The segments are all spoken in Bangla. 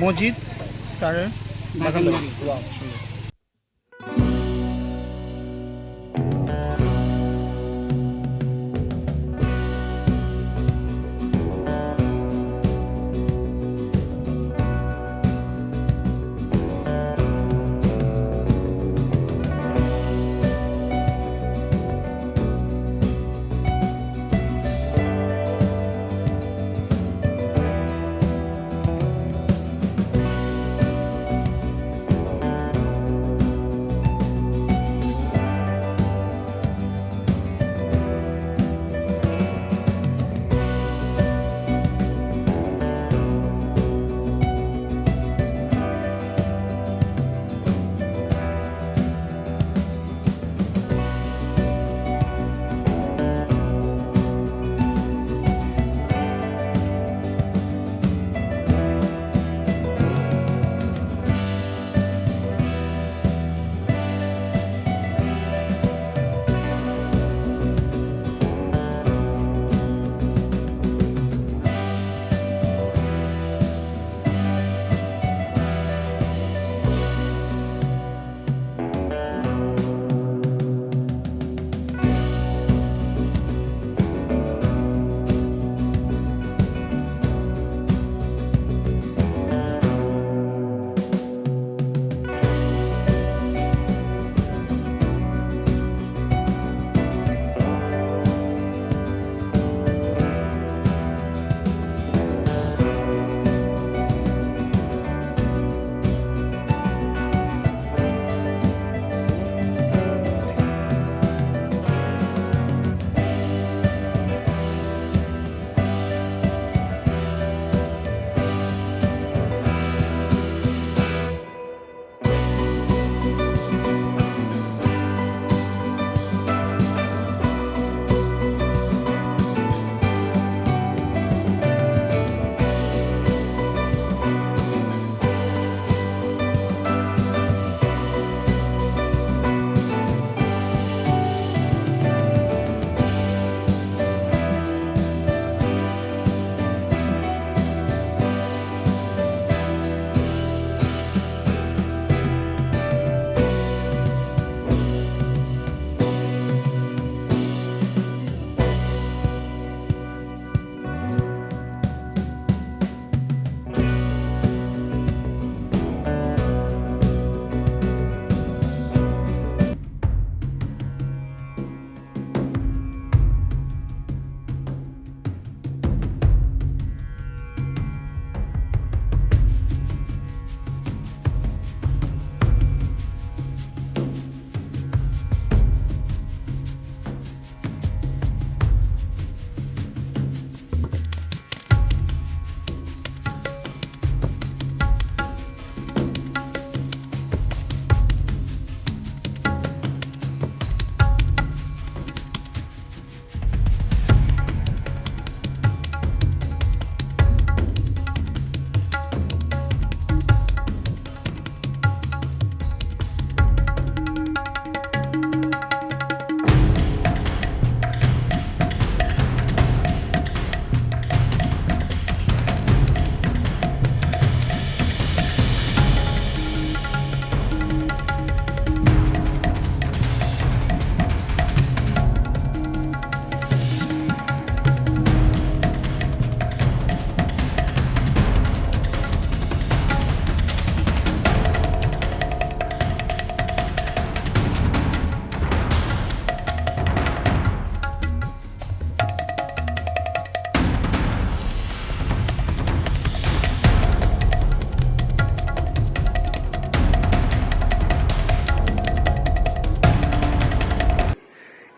মসজিদ স্যারের বাগান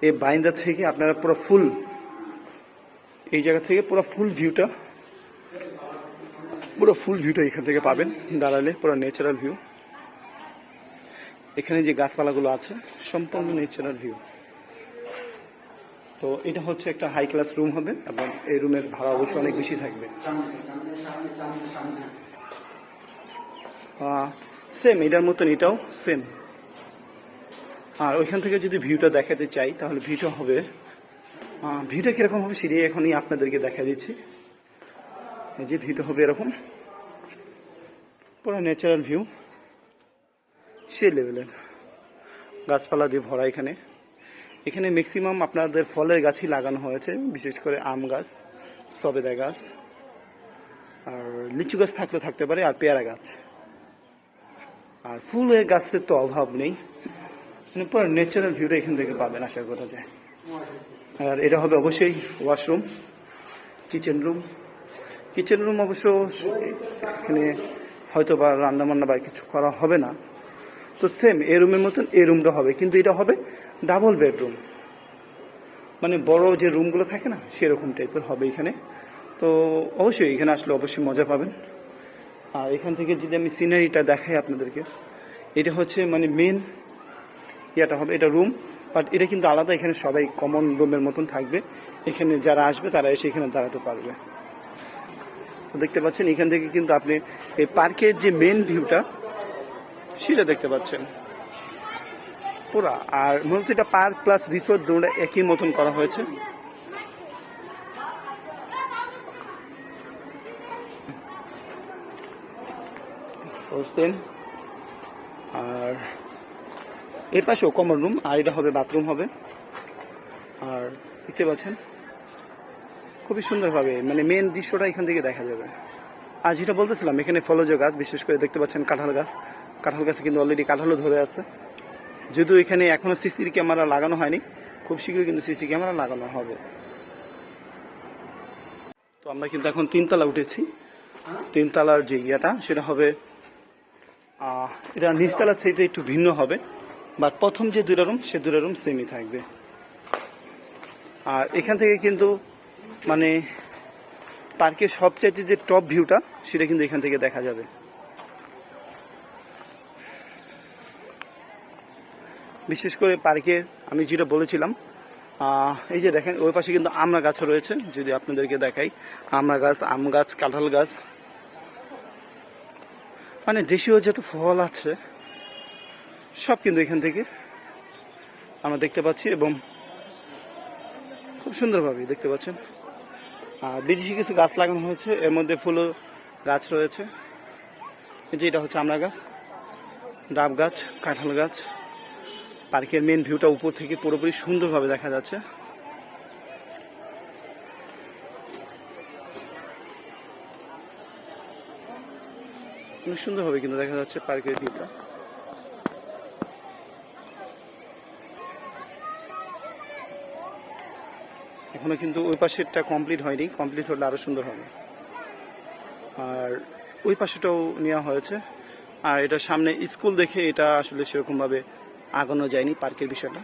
এই বাইন্দা থেকে আপনারা পুরো ফুল, এই জায়গা থেকে পুরো ফুল ভিউটা, পুরো ফুল ভিউটা এখান থেকে পাবেন দাঁড়ালে পুরো ন্যাচারাল ভিউ এখানে যে গাছপালাগুলো আছে, সম্পূর্ণ ন্যাচারাল ভিউ তো এটা হচ্ছে একটা হাই ক্লাস রুম হবে এবং এই রুমের ভাড়া অবশ্যই অনেক বেশি থাকবে। সেম এটার মতন এটাও সেম আর ওইখান থেকে যদি ভিউটা দেখাতে চাই, তাহলে ভিউটা হবে ভিউটা কীরকম হবে সেটাই এখনই আপনাদেরকে দেখা দিচ্ছি। এই যে ভিউটা হবে এরকম। পুরো ন্যাচারাল ভিউ সে লেভেলের গাছপালা দিয়ে ভরা এখানে। এখানে ম্যাক্সিমাম আপনাদের ফলের গাছই লাগানো হয়েছে, বিশেষ করে আম গাছ, সবেদা গাছ, আর লিচু গাছ থাকলে থাকতে পারে, আর পেয়ারা গাছ। আর ফুলের গাছের তো অভাব নেই। মানে পুরো ন্যাচারাল ভিউটা এখান থেকে পাবেন, আশা করা যায়। আর এটা হবে অবশ্যই washroom kitchen room kitchen room অবশ্য এখানে হয়তো বা রান্না বান্না বা কিছু করা হবে না। তো সেম এই রুমের মতন এই রুমটা হবে। কিন্তু এটা হবে ডাবল বেডরুম মানে বড় যে রুমগুলো থাকে না, সেরকম টাইপের হবে এখানে। তো অবশ্যই এখানে আসলে অবশ্যই মজা পাবেন। আর এখান থেকে যদি আমি সিনারিটা দেখাই আপনাদেরকে, এটা হচ্ছে মানে মেন ইয়েটা হবে, এটা রুম বাট এটা কিন্তু আলাদা, এখানে সবাই কমন রুমের মতন থাকবে। এখানে যারা আসবে, তারা এসে এখানে দাঁড়াতে পারবে। তো দেখতে পাচ্ছেন, এখান থেকে কিন্তু আপনি এই পার্কের যে মেন ভিউটা সেটা দেখতে পাচ্ছেন। পুরা, আর মূলত এটা পার্ক প্লাস রিসোর্ট দুটো একই মতন করা হয়েছে। হোসেন, আর এর পাশেও কমন রুম আর এটা হবে বাথরুম হবে। আর দেখতে পাচ্ছেন, খুবই সুন্দরভাবে মানে মেন দৃশ্যটা এখান থেকে দেখা যাবে। আর যেটা বলতেছিলাম, এখানে ফলজ গাছ, বিশেষ করে দেখতে পাচ্ছেন কাঁঠাল গাছ। কাঁঠাল গাছে কিন্তু অলরেডি কাঁঠালও ধরে আছে। যদিও এখানে এখনও সিসির ক্যামেরা লাগানো হয়নি, খুব শীঘ্রই কিন্তু সিসি ক্যামেরা লাগানো হবে। তো আমরা কিন্তু এখন তিনতলা উঠেছি। তিনতলার যে ইয়েটা, সেটা হবে এটা নিচতলার চাইতে একটু ভিন্ন হবে। বাট প্রথম যে দুটা রুম সে দুটা রুম সেমই থাকবে। আর এখান থেকে কিন্তু মানে পার্কের সবচাইতে যে টপ ভিউটা সেটা কিন্তু এখান থেকে দেখা যাবে। বিশেষ করে পার্কে আমি যেটা বলেছিলাম এই যে দেখেন, ওই পাশে কিন্তু আমড়া গাছও রয়েছে, যদি আপনাদেরকে দেখাই। আমড়া গাছ, আম গাছ, কাঁঠাল গাছ। মানে দেশীয় যত ফল আছে সব কিন্তু এখান থেকে আমরা দেখতে পাচ্ছি এবং খুব সুন্দরভাবে দেখতে পাচ্ছেন। আর বিদেশি কিছু গাছ লাগানো হয়েছে, এর মধ্যে ফুলও গাছ রয়েছে। এই যে এটা হচ্ছে আমড়া গাছ, ডাব গাছ, কাঁঠাল গাছ। পার্কের মেন ভিউটা উপর থেকে পুরোপুরি সুন্দরভাবে দেখা যাচ্ছে। অনেক সুন্দরভাবে কিন্তু দেখা যাচ্ছে পার্কের ভিউটা এখনও কিন্তু ওই পাশেরটা কমপ্লিট হয়নি। কমপ্লিট হলে আরও সুন্দর হবে। আর ওই পাশেটাও নেওয়া হয়েছে। আর এটা সামনে স্কুল দেখে এটা আসলে সেরকমভাবে আগানো যায়নি পার্কের বিষয়টা।